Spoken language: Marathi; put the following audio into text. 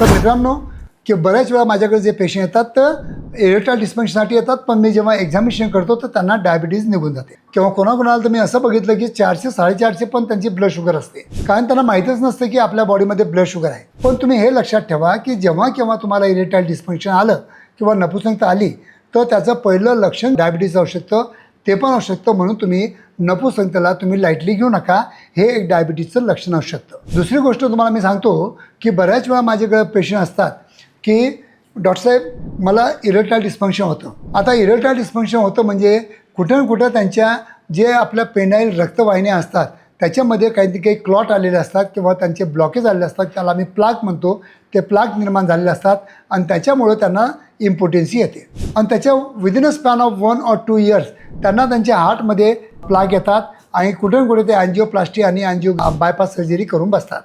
तर मित्रांनो की बऱ्याच वेळा माझ्याकडे जे पेशंट येतात तर इरेक्टाईल डिस्फंक्शनसाठी येतात पण मी जेव्हा एक्झामिनेशन करतो तर त्यांना डायबिटीज निघून जाते. किंवा कोणाकोणाला तर मी असं बघितलं की चारशे साडेचारशे पण त्यांची ब्लड शुगर असते. कारण त्यांना माहीतच नसतं की आपल्या बॉडीमध्ये ब्लड शुगर आहे. पण तुम्ही हे लक्षात ठेवा की जेव्हा केव्हा तुम्हाला इरेक्टाईल डिस्फंक्शन आलं किंवा नपुसंगता आली तर त्याचं पहिलं लक्षण डायबिटीज असू शकतं ते पण असू शकतं. म्हणून तुम्ही नपुसंगतेला तुम्ही लाईटली घेऊ नका. हे एक डायबिटीजचं लक्षण असू शकतं. दुसरी गोष्ट तुम्हाला मी सांगतो की बऱ्याच वेळा माझ्याकडे पेशंट असतात की डॉक्टर साहेब मला इरेक्टाईल डिस्फंक्शन होतं. आता इरेक्टाईल डिस्फंक्शन होतं म्हणजे कुठं ना कुठं त्यांच्या जे आपल्या पेनाईल रक्तवाहिन्या असतात त्याच्यामध्ये काही काही क्लॉट आलेले असतात किंवा त्यांचे ब्लॉकेज आलेले असतात त्याला आम्ही प्लाक म्हणतो. ते प्लाक निर्माण झालेले असतात आणि त्याच्यामुळं त्यांना इम्पोर्टन्सी येते. आणि त्याच्या within a span of one or two years त्यांना त्यांच्या हार्टमध्ये प्लाक येतात आणि कुठे कुठे ते अँजिओप्लास्टी आणि अँजिओ बायपास सर्जरी करून बसतात.